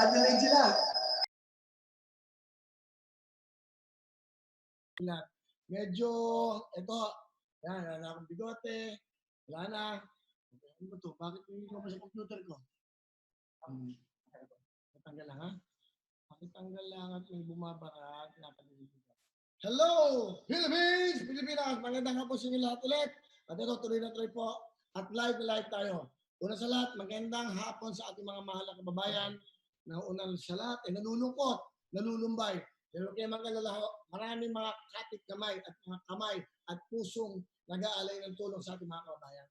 Adelaide sila. lahat. Medyo, ito, yan, wala na akong bigote, wala na. Ano ba to? Bakit hindi ko pa sa computer ko? Um, natanggal lang ha? Pakitanggal lang at may bumabarat. Napagalitin ko. Hello! Philippines! Pilipinas! Magandang hapon sa inyo lahat ulit. At ito, tuloy na tuloy po. At live na live tayo. Una sa lahat, magandang hapon sa ating mga mahal na kababayan na unang sa lahat ay nanunungkot, nalulumbay. Pero kaya magalala maraming mga kapit kamay at mga kamay at pusong nag-aalay ng tulong sa ating mga kababayan.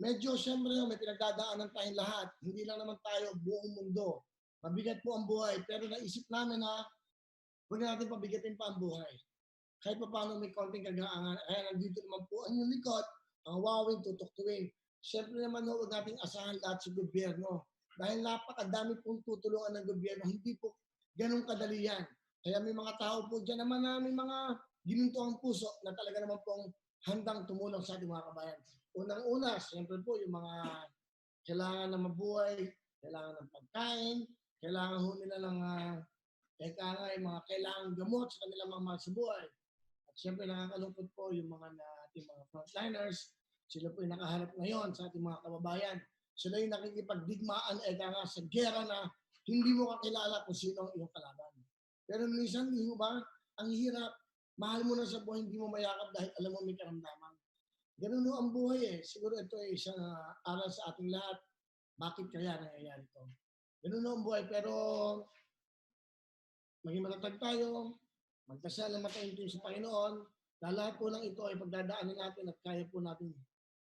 Medyo siyempre may pinagdadaanan tayong lahat. Hindi lang naman tayo buong mundo. Mabigat po ang buhay. Pero naisip namin na huwag natin pabigatin pa ang buhay. Kahit pa paano may konting kagaangan. Ayan, nandito naman po ang yung likod, ang wawing tutuktuin. Siyempre naman ho, huwag nating asahan lahat sa gobyerno. Dahil napakadami pong tutulungan ng gobyerno. Hindi po ganun kadali yan. Kaya may mga tao po dyan naman na may mga gininto ang puso na talaga naman pong handang tumulong sa ating mga kabayan. Unang-una, siyempre po yung mga kailangan na mabuhay, kailangan ng pagkain, kailangan ho nila ng uh, eka nga, yung mga kailangan gamot sa kanilang mga mahal sa. At siyempre nakakalungkot po yung mga na, ating mga frontliners, sila po yung nakaharap ngayon sa ating mga kababayan. Sila yung nakikipagdigmaan eka nga sa gera na hindi mo kakilala kung sino ang iyong kalaban. Pero minsan, mo ba, ang hirap, mahal mo na sa buhay, hindi mo mayakap dahil alam mo may karamdaman. Ganun no ang buhay eh. Siguro ito ay isang uh, aral sa ating lahat. Bakit kaya nangyayari ito? Ganun no ang buhay. Pero maging matatag tayo, magdasal ng mataintim sa Panginoon, na lahat po ng ito ay pagdadaanan natin at kaya po natin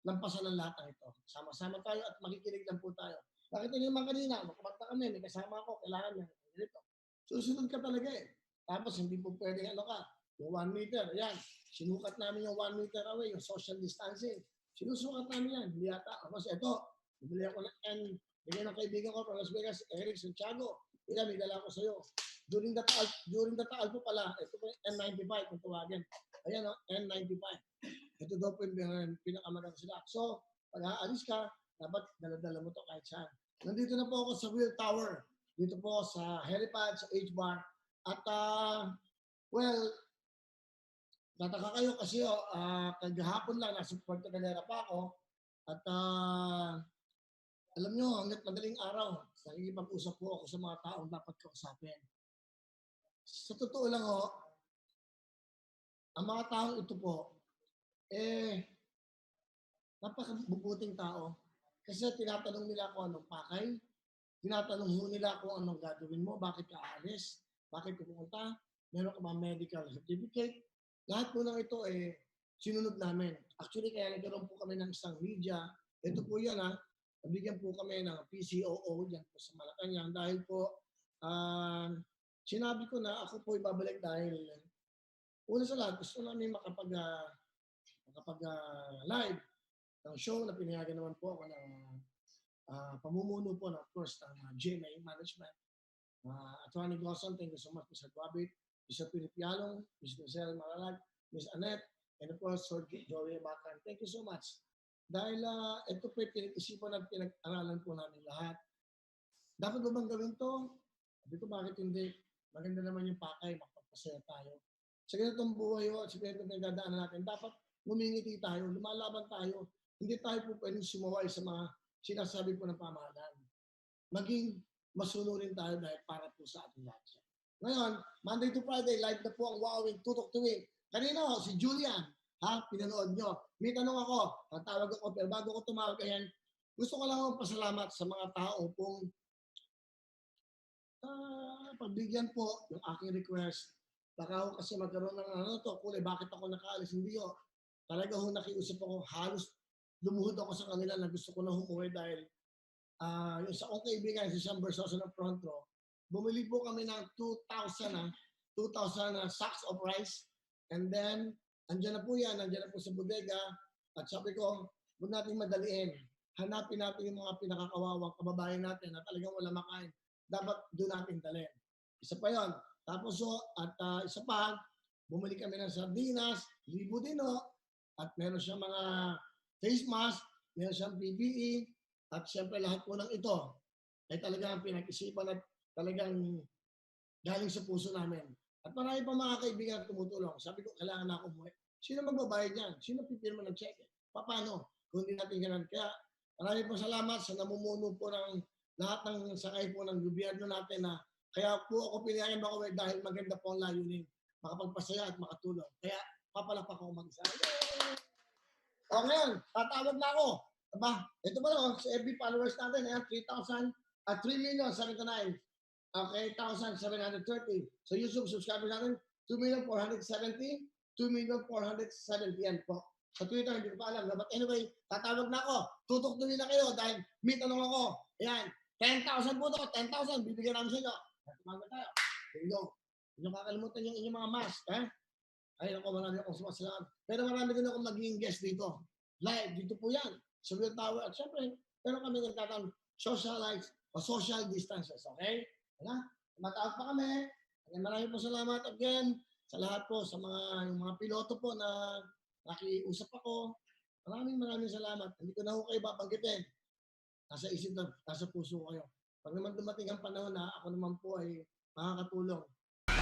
lampasan ang lahat ng ito. Sama-sama tayo at makikinig lang po tayo. Bakit naman kanina, magkumanta kami, may kasama ako, kailangan niya. Ganito. Susunod ka talaga eh. Tapos hindi po pwedeng ano ka, yung one meter, yan. Sinukat namin yung one meter away, yung social distancing. Sinusukat namin yan. Hindi yata. Tapos ito, bibili ako ng N, bigay ng kaibigan ko from Las Vegas, Eric Santiago. Ila, may dala ko sa'yo. During the taal, during the taal po pala, ito po yung N95 kung tawagin. Ayan o, N95. Ito daw po yung pinakamaganda sila. So, pag aalis ka, dapat daladala mo to kahit saan. Nandito na po ako sa Wheel Tower dito po sa helipad, sa H-bar. At, uh, well, tataka kayo kasi oh, uh, kagahapon lang, nasa Puerto Galera pa ako. At uh, alam nyo, hanggat madaling araw, nakikipag-usap po ako sa mga taong dapat kausapin. Sa totoo lang ho, ang mga taong ito po, eh, napakabubuting tao. Kasi tinatanong nila kung anong pakay, tinatanong ho nila kung anong gagawin mo, bakit ka aalis, bakit ka pumunta, meron ka ba medical certificate. Lahat po ng ito eh, sinunod namin. Actually, kaya nagkaroon po kami ng isang media. Ito po yan ha, nabigyan po kami ng PCOO dyan po sa Malacanang dahil po uh, sinabi ko na ako po ibabalik dahil una sa lahat, gusto namin makapag, uh, makapag uh, live ng show na pinayagan naman po ako ng uh, pamumuno po na of course ng uh, GMA Management. Uh, Attorney Gosson, thank you so much Mr. Guabit, Mr. Philip Yalong, Ms. Giselle Maralag, Ms. Annette, and of course Sir Joey Bacan. Thank you so much. Dahil uh, ito po pinag-isipan at pinag-aralan po namin lahat. Dapat ba bang gawin to? Dito bakit hindi? Maganda naman yung pakay, makapagpasaya tayo. Sa ganitong buhay o sa ganitong pinagdadaanan natin, dapat ngumingiti tayo, lumalaban tayo. Hindi tayo po pwedeng sumaway sa mga sinasabi po ng pamahalaan. Maging masunurin tayo dahil para po sa ating lahat. Ngayon, Monday to Friday, live na po ang Wowing Tutok Tuwing. Kanina, si Julian, ha, pinanood nyo. May tanong ako, tatawag ako, pero bago ko tumawag ayan, gusto ko lang pasalamat sa mga tao pong uh, pagbigyan po ng aking request. Baka ako kasi magkaroon ng ano to, kulay, bakit ako nakaalis? Hindi ho. Talaga ho nakiusap ako, halos lumuhod ako sa kanila na gusto ko na humuwi dahil uh, yung sa akong kaibigan, si Sam Bersosa ng front row, bumili po kami ng 2,000 na, 2,000 na sacks of rice. And then, andyan na po yan, andyan na po sa bodega. At sabi ko, huwag natin madaliin. Hanapin natin yung mga pinakakawawang kababayan natin na talagang wala makain. Dapat doon natin dalhin. Isa pa yon. Tapos so, at uh, isa pa, bumili kami ng sardinas, libo din o. At meron siyang mga face mask, meron siyang PPE, at siyempre lahat po ng ito ay talagang pinag-isipan at talagang galing sa puso namin. At marami pa mga kaibigan tumutulong. Sabi ko, kailangan na ako umuwi. Sino magbabayad niyan? Sino pipirma ng cheque? Paano? Kung hindi natin ganun. Kaya marami po salamat sa namumuno po ng lahat ng sakay po ng gobyerno natin na kaya po ako pinayang makauwi dahil maganda po ang layunin. Makapagpasaya at makatulong. Kaya papalapak ako mag-isa. O ngayon, tatawag na ako. Aba, ito pa lang, sa FB followers natin, ayan, 3,000, at 3 million, 79. Okay, 1,730. Sa YouTube subscribers natin, 2,470, 2,470 yan po. Sa Twitter, hindi ko pa alam. But anyway, tatawag na ako. Tutok na nila kayo dahil may tanong ako. Ayan, 10,000 po to, 10,000, bibigyan namin sa inyo. Tumagal tayo. There you go. Hindi nyo kakalimutan yung inyong mga mask, ha? Ay, ako, marami akong sumasalamat. Pero marami din akong magiging guest dito. Live, dito po yan. Sa Will Tower. At syempre, pero kami nagtatang socialize o social distances, okay? Wala? Matawag pa kami. Kaya marami po salamat again sa lahat po, sa mga, yung mga piloto po na nakiusap ako. Maraming maraming salamat. Hindi ko na ho kayo babanggitin. Nasa isip na, nasa puso ko kayo. Pag naman dumating ang panahon na ako naman po ay makakatulong.